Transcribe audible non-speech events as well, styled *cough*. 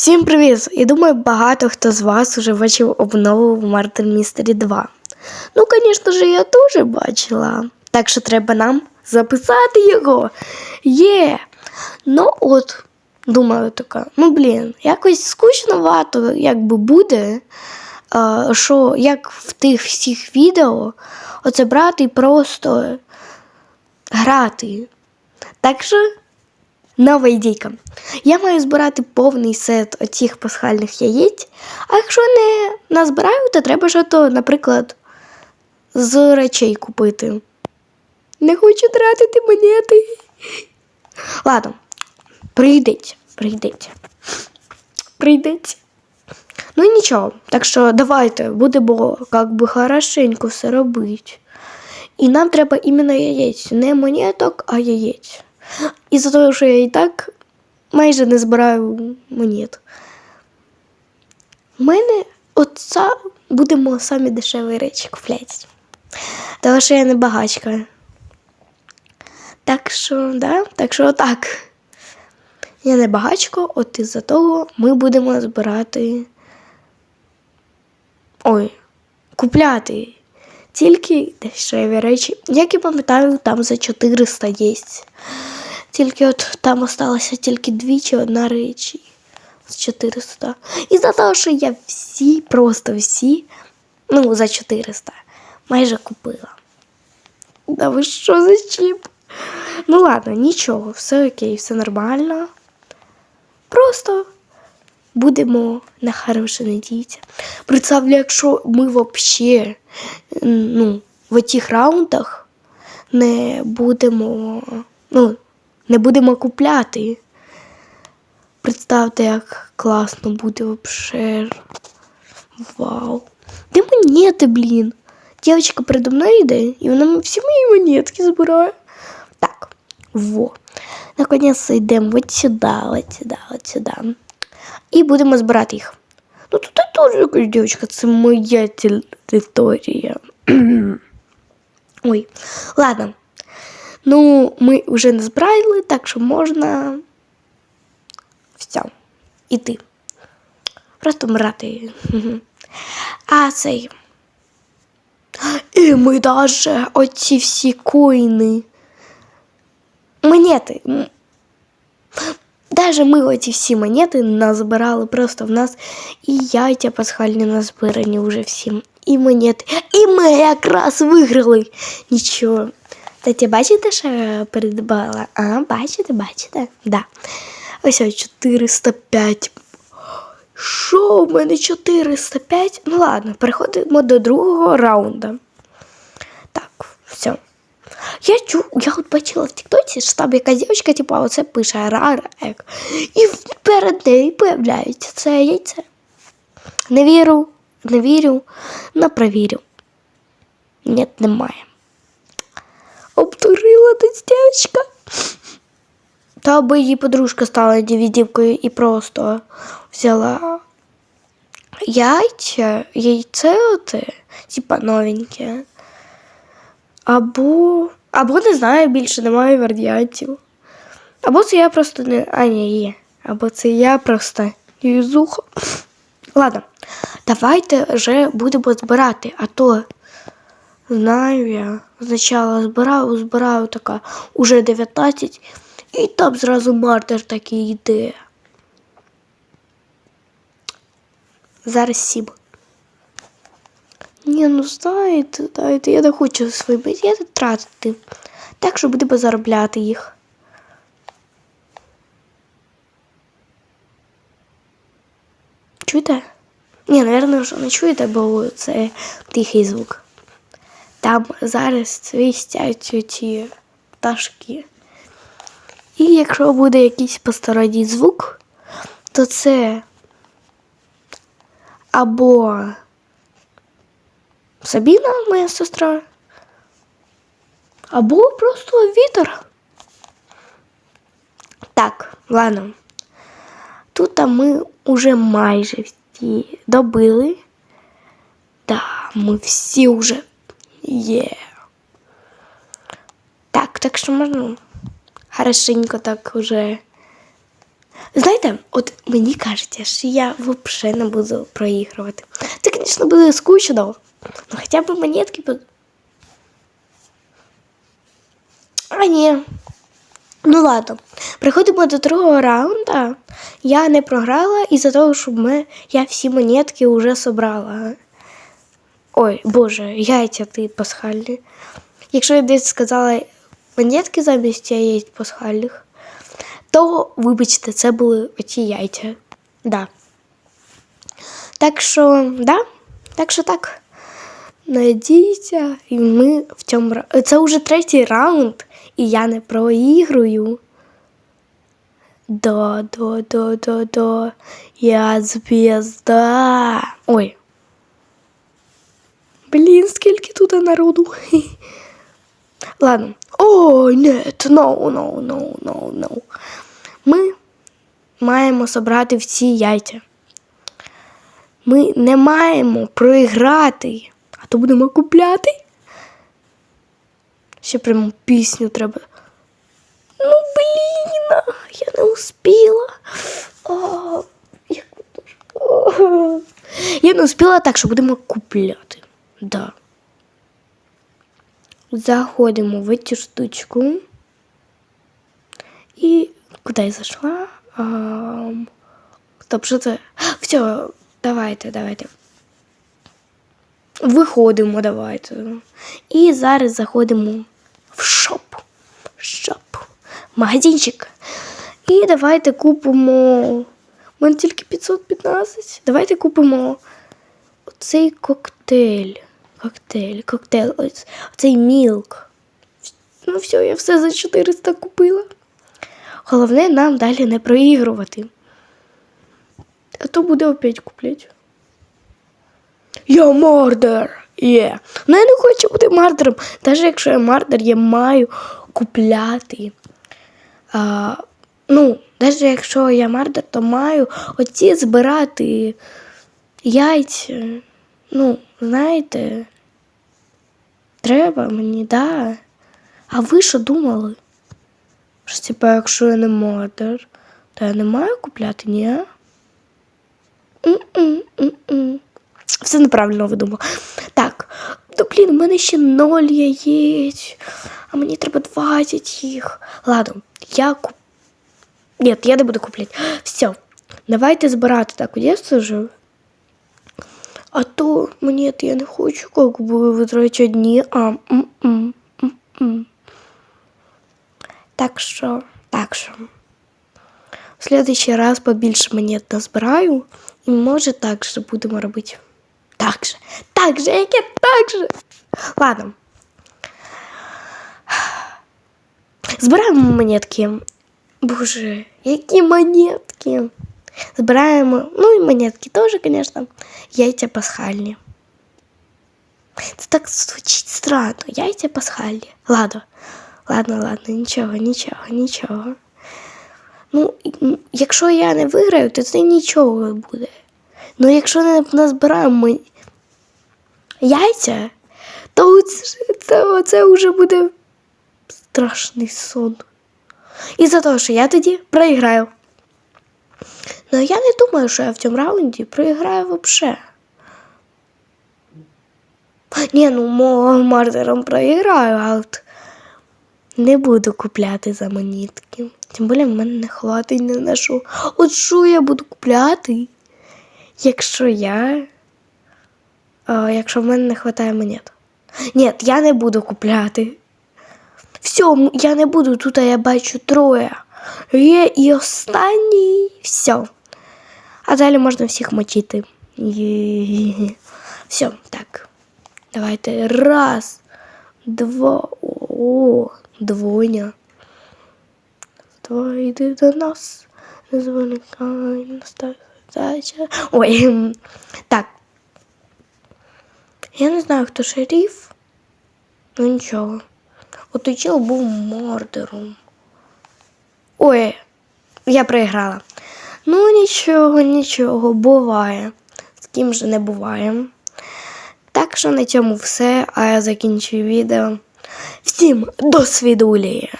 Всім привіт! Я думаю, багато хто з вас уже бачив обнову в Murder Mystery 2. Ну, звісно ж, я теж бачила. Так що треба нам записати його. Є! Ну от, думаю, така, ну блін, якось скучновато, якби буде. Що як в тих всіх відео оце брати і просто грати. Так що Нова ідейка. Я маю збирати повний сет оцих пасхальних яєць, а якщо не назбираю, то треба ж то, наприклад, з речей купити. Не хочу тратити монети. Ладно, прийдеть, прийдеть. Прийдеться. Ну і нічого. Так що давайте будемо як би хорошенько все робити. І нам треба іменно яєць, не монеток, а яєць. І за того, що я і так майже не збираю монет. У мене оца будемо самі дешеві речі купляти. Тому що я не багачка. Так що, да, так що отак. Я не багачко, от із-за того ми будемо збирати. Ой, купляти тільки дешеві речі. Як я пам'ятаю, там за 400 є. Тільки от там осталося тільки дві чи одна речі з 400. І за те, що я всі, просто всі, ну, за 400, майже купила. Да ви що за чіп? Ну ладно, нічого, все окей, все нормально. Просто будемо на хороше надіятися. Представлю, якщо ми взагалі ну, в цих раундах не будемо, ну, не будемо купляти. Представте, як класно буде вообще. Вау. Де монети, блін? Дівчинка передо мною йде, і вона всі мої монетки збирає. Так, во. Наконец йдемо от сюди, от сюди, от сюди. І будемо збирати їх. Ну тут теж якась дівчинка, це моя територія. *clears throat* Ой, ладно. Ну, ми вже не збирали, так що можна все, іти. Просто мрати. А цей. І ми даже оці всі коїни. Монети. Даже ми оці всі монети назбирали, просто в нас і яйця пасхальні назбирані вже всім, і монети. І ми якраз виграли. Нічого. Кстати, бачите, що я придбала? А, бачите, бачите? Да. Ось ось 405. Що у мене 405? Ну ладно, переходимо до другого раунду. Так, все. Я чу, я от бачила в Тіктоці, що там якась дівчинка, типу, оце пише рар ек. І перед нею появляється це яйце. Не вірю, не вірю, но провірю. Ні, немає. Обдурила десь дівчинка. Та аби її подружка стала дівідівкою і просто взяла яйця, яйце типа новеньке. Або, або не знаю, більше немає варіантів. Або це я просто не. А, ні, є. Або це я просто юзуха. Ладно, давайте вже будемо збирати, а то знаю я. Спочатку збираю, збираю така уже 19, і там зразу мартер такий йде. Зараз сім. Ні, ну знаєте, знаєте, я не хочу свої монети тратити. Так що будемо заробляти їх. Чуєте? Ні, напевно, що не чуєте, бо це тихий звук. Там зараз свистять ці пташки. І якщо буде якийсь посторонній звук, то це або Сабіна, моя сестра, або просто вітер. Так, ладно. Тут ми вже майже всі добили. Да, ми всі вже є. Так, так що можна хорошенько так уже Знаєте, от мені кажеться, що я взагалі не буду проігрувати. Це, звісно, буде скучно. Ну хоча б монетки. А ні. Ну ладно. Приходимо до другого раунду. Я не програла із-за того, що ми, я всі монетки вже собрала. Ой, Боже, яйця ти пасхальні. Якщо я десь сказала монетки замість яєць пасхальних, то, вибачте, це були оці яйця. Да. Так що, да, так що так. Надійся, і ми в цьому Це вже третій раунд, і я не проігрую. Да. Я звезда. Ой. Блін, скільки тут народу. *laughs* Ладно. Ой, нет, no, no, no, no, no. Ми маємо собрати всі яйця. Ми не маємо проіграти, а то будемо купляти. Ще прямо пісню треба. Ну, блін, я не успіла. О. О. *laughs* Я не успіла так, що будемо купляти. Да. Заходимо в цю штучку. І куди я зайшла? А, стоп, що це? Все, давайте, давайте. Виходимо, давайте. І зараз заходимо в шоп. Шоп. Магазинчик. І давайте купимо. У тільки 515. Давайте купимо оцей коктейль. Коктейль, коктейль. Ось, оцей мілк. Ну все, я все за 400 купила. Головне нам далі не проігрувати. А то буде опять купляти. Я мардер. Є. Ну я не хочу бути мардером. Навіть якщо я мардер, я маю купляти. А, ну, навіть якщо я мардер, то маю оці збирати яйця. Ну, знаєте, треба мені, да. А ви що думали? Що, типа, якщо я не мардер, то я не маю купляти, ні? М-м, м-м. Все неправильно видумала. Так, то блін, у мене ще ноль яєць, а мені треба 20 їх. Ладно, я куп... Ні, я не буду купляти. Все, давайте збирати так у дітстві жив. А то мені я не хочу, як би витрачати дні. А, м-м. Так що, так що. В следующий раз побільше монет назбираю, і може так же будемо робити. Так же, так же, яке так же. Ладно. Збираємо монетки. Боже, які монетки. Збираємо, ну і монетки теж, звісно, яйця пасхальні. Це так звучить странно. Яйця пасхальні. Ладно, ладно, ладно, нічого, нічого, нічого. Ну, якщо я не виграю, то це нічого не буде. Ну, якщо не назбираємо яйця, то це, це, це вже буде страшний сон. І за того, що я тоді проіграю. Ну, я не думаю, що я в цьому раунді проіграю взагалі. Ні, ну мардером проіграю, а от не буду купляти за монетки. Тим більше в мене не хватить не на що. От що я буду купляти, якщо я. А, якщо в мене не вистачає монет. Ні, я не буду купляти. Все, я не буду, тут я бачу троє. Є і останній. Все. А далі можна всіх мочити. Все, так. Давайте. Раз, два. О, двойня. Два йди до нас. Не зволікай, настав. Ой. Так. Я не знаю, хто шериф. Ну нічого. От той чел був мордером. Ой, я проіграла. Ну, нічого, нічого, буває. З ким же не буває. Так що на цьому все, а я закінчую відео. Всім до свідулі!